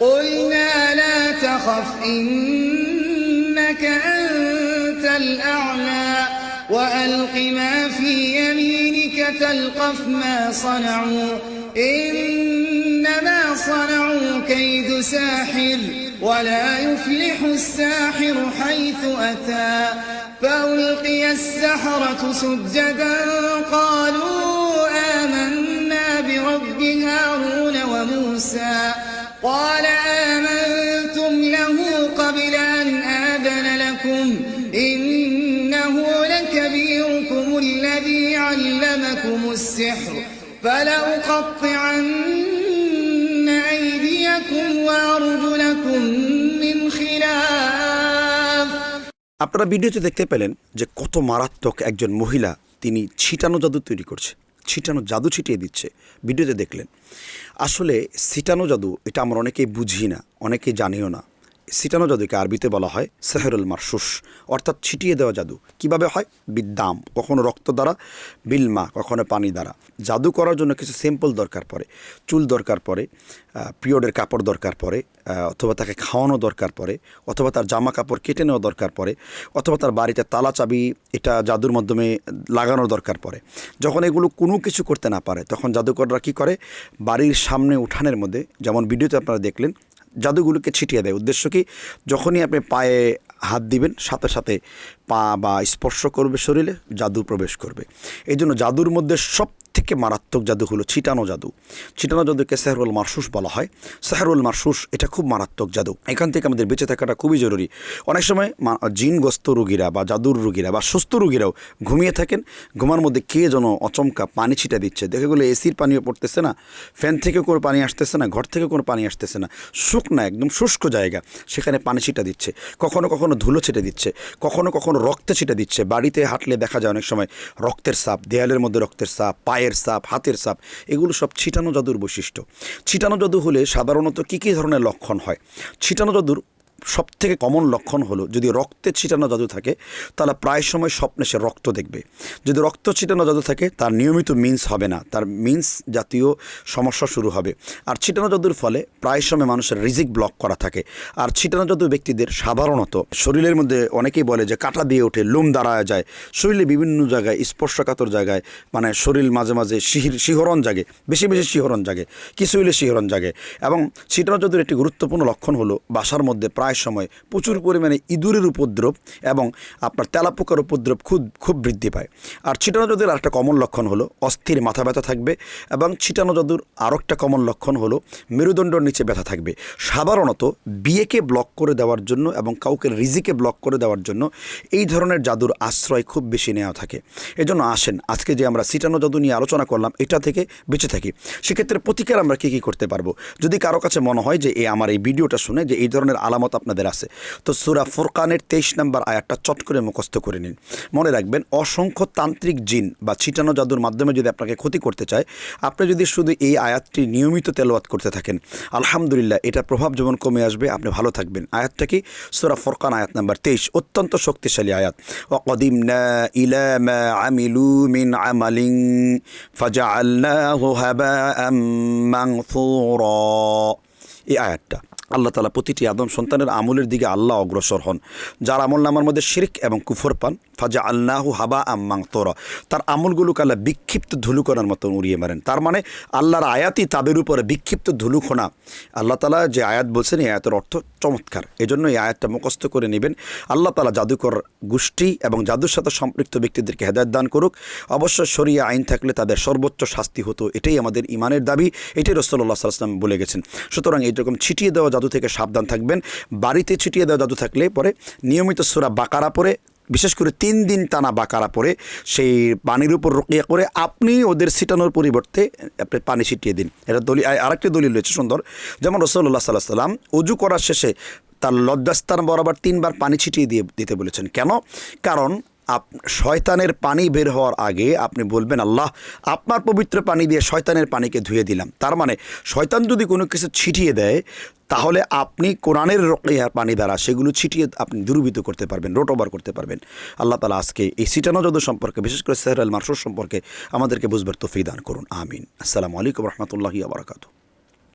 قلنا لا تخف إنك أنت الأعلى. وألق ما في يمينك تلقف ما صنعوا. إنما صنعوا كيد ساحر ولا يفلح الساحر حيث أتى. فألقي السحرة سجدا قالوا آمنا برب هارون وموسى. قال آمنتم له قبل أن آذن لكم إنه لكبيركم الذي علمكم السحر فلأقطعن أيديكم وأرجلكم من خلاف আপনারা ভিডিওতে দেখতে পেলেন যে কত মারাত্মক একজন মহিলা তিনি ছিটানো জাদু তৈরি করছে ছিটানো জাদু ছিটিয়ে দিচ্ছে। ভিডিওতে দেখলেন। আসলে ছিটানো জাদু, এটা আমরা অনেকেই বুঝি না অনেকেই জানিও না। ছিটানো জাদুকে আরবিতে বলা হয় সেহরুল মারসুস। অর্থাৎ ছিটিয়ে দেওয়া জাদু। কীভাবে হয়? বিদ্যাম কখনো রক্ত দ্বারা, বিলমা, কখনো পানি দ্বারা। জাদু করার জন্য কিছু সিম্পল দরকার পড়ে। চুল দরকার পড়ে পিরিয়ডের কাপড় দরকার পড়ে অথবা তাকে খাওয়ানো দরকার পড়ে, অথবা তার জামা কাপড় কেটে নেওয়া দরকার পড়ে, অথবা তার বাড়িতে তালা চাবি, এটা জাদুর মাধ্যমে লাগানোর দরকার পড়ে। যখন এগুলো কোনো কিছু করতে না পারে, তখন জাদুকররা কী করে? বাড়ির সামনে উঠানের মধ্যে, যেমন ভিডিওতে আপনারা দেখলেন জাদুগুলোকে ছিটিয়ে দেয়। উদ্দেশ্য কি? যখনই আপনি পায়ে হাত দিবেন, সাথে সাথে পা বা স্পর্শ করবে শরীরে, জাদু প্রবেশ করবে। এই জন্য জাদুর মধ্যে সব থেকে মারাত্মক জাদু হলো, ছিটানো জাদু। ছিটানো জাদুকে সেহরুল মারসুস বলা হয়। সেহরুল মারসুস, এটা খুব মারাত্মক জাদু। এখান থেকে আমাদের বেঁচে থাকাটা খুবই জরুরি। অনেক সময় জিনগ্রস্ত রুগীরা বা জাদুর রুগীরা বা সুস্থ রুগীরাও ঘুমিয়ে থাকেন। ঘুমার মধ্যে কে যেন অচমকা পানি ছিটা দিচ্ছে। দেখে গেলে এসির পানিও পড়তেছে না, ফ্যান থেকে কোনো পানি আসতেছে না, ঘর থেকে কোনো পানি আসতেছে না। শুকনা, একদম শুষ্ক জায়গা, সেখানে পানি ছিটা দিচ্ছে। কখনো কখনো ধুলো ছিটে দিচ্ছে, কখনো কখনো রক্তে ছিটে দিচ্ছে। বাড়িতে হাঁটলে দেখা যায় অনেক সময় রক্তের সাপ, দেয়ালের মধ্যে রক্তের সাপ পায়ের সাপ, হাতের সাপ, এগুলো সব ছিটানো জাদুর বৈশিষ্ট্য। ছিটানো জাদু হলে সাধারণত কী কী ধরনের লক্ষণ হয়? ছিটানো জাদুর সব থেকে কমন লক্ষণ হলো, যদি রক্তে ছিটানো জাদু থাকে, তাহলে প্রায় সময় স্বপ্নে সে রক্ত দেখবে। যদি রক্ত ছিটানো জাদু থাকে, তার নিয়মিত মিন্স হবে না। তার মিন্স জাতীয় সমস্যা শুরু হবে। আর ছিটানো জাদুর ফলে প্রায় সময় মানুষের রিজিক ব্লক করা থাকে। আর ছিটানো জাদু ব্যক্তিদের সাধারণত শরীরের মধ্যে অনেকেই বলে যে কাটা দিয়ে ওঠে লোম দাঁড়ায় যায়। শরীরে বিভিন্ন জায়গায় স্পর্শকাতর জায়গায় মানে শরীর মাঝে মাঝে শিহির, শিহরণ জাগে। বেশি বেশি শিহরণ জাগে। কিছু হইলে শিহরণ জাগে। এবং ছিটানো জাদুর একটি গুরুত্বপূর্ণ লক্ষণ হলো, বাসার মধ্যে প্রায় সময় প্রচুর পরিমাণে ইঁদুরের উপদ্রব এবং আপনার তেলাপোকার উপদ্রব খুব খুব বৃদ্ধি পায়। আর ছিটানো জাদুর আরেকটা কমন লক্ষণ হলো অস্থির মাথা ব্যথা থাকবে এবং ছিটানো জাদুর আরও একটা কমন লক্ষণ হলো মেরুদণ্ডর নিচে ব্যথা থাকবে। সাধারণত বিয়েকে ব্লক করে দেওয়ার জন্য এবং কাউকে রিজিকে ব্লক করে দেওয়ার জন্য এই ধরনের জাদুর আশ্রয় খুব বেশি নেওয়া থাকে। এজন্য আসেন, আজকে যে আমরা ছিটানো জাদু নিয়ে আলোচনা করলাম, এটা থেকে বেঁচে থাকি। সেক্ষেত্রে প্রতিকার আমরা কী কী করতে পারব? যদি কারও কাছে মনে হয় যে এই আমার এই ভিডিওটা শুনে যে এই ধরনের আলামত আপনাদের আছে। তো সুরা ফোরকানের তেইশ নম্বর আয়াতটা চট করে মুখস্থ করে নিন। মনে রাখবেন, অসংখ্য তান্ত্রিক জিন বা ছিটানো জাদুর মাধ্যমে যদি আপনাকে ক্ষতি করতে চায়, আপনি যদি শুধু এই আয়াতটি নিয়মিত তেলোয়াত করতে থাকেন, আলহামদুলিল্লাহ এটা প্রভাব যেমন কমে আসবে, আপনি ভালো থাকবেন। আয়াতটা কি? সুরা ফোরকান আয়াত নাম্বার তেইশ, অত্যন্ত শক্তিশালী আয়াত। অকদিম আমিলু এই আয়াতটা। আল্লাহ তালা প্রতিটি আদম সন্তানের আমলের দিকে আল্লাহ অগ্রসর হন। যার আমল নামার মধ্যে শিরিক এবং কুফর পান। ফাজা আল্লাহু হাবা আম্মাং তোরা তার আমলগুলোকে আল্লাহ বিক্ষিপ্ত ধুলুকণার মতন উড়িয়ে মারেন। তার মানে আল্লাহর আয়াতই তাদের উপরে বিক্ষিপ্ত ধুলুকোনা আল্লাহ তালা যে আয়াত বলছেন, এই আয়াতের অর্থ চমৎকার। এজন্য এই আয়াতটা মুখস্থ করে নেবেন। আল্লাহ তালা জাদুকর গোষ্ঠী এবং জাদুর সাথে সম্পৃক্ত ব্যক্তিদেরকে হেদায়ত দান করুক। অবশ্য সরিয়া আইন থাকলে তাদের সর্বোচ্চ শাস্তি হতো, এটাই আমাদের ইমানের দাবি, এটাই রসল্লাহ সাল্লাম বলে গেছেন সুতরাং এইরকম ছিটিয়ে দেওয়া জাদু থেকে সাবধান থাকবেন। বাড়িতে ছিটিয়ে দেওয়া জাদু থাকলে পরে নিয়মিত সুরা বাকারা পরে বিশেষ করে তিন দিন টানা বাঁকারা পরে সেই পানির উপর রকিয়া করে আপনি ওদের ছিটানোর পরিবর্তে আপনি পানি ছিটিয়ে দিন। এটা দলিল আরেকটি দলিল রয়েছে সুন্দর। যেমন রসল্লা সাল্লাহ সাল্লাম উজু করার শেষে তার লজ্জাস্থান বরাবর তিনবার পানি ছিটিয়ে দিয়ে, দিতে বলেছেন। কেন? কারণ আপ, শয়তানের পানি বের হওয়ার আগে আপনি বলবেন, আল্লাহ, আপনার পবিত্র পানি দিয়ে শয়তানের পানিকে ধুয়ে দিলাম। তার মানে শয়তান যদি কোনো কিছু ছিটিয়ে দেয়, তাহলে আপনি কোরআনের রকেয়ার পানি দ্বারা সেগুলো ছিটিয়ে আপনি দুর্বৃত করতে পারবেন, রোট ওভার করতে পারবেন। আল্লাহ তালা আজকে এই সিটানো যদু সম্পর্কে, বিশেষ করে সেহর আল মারসুর সম্পর্কে আমাদেরকে বুঝবার তফি দান করুন। আমিন। আসসালামু আলাইকুম রহমতুল্লাহি আবরাকাতু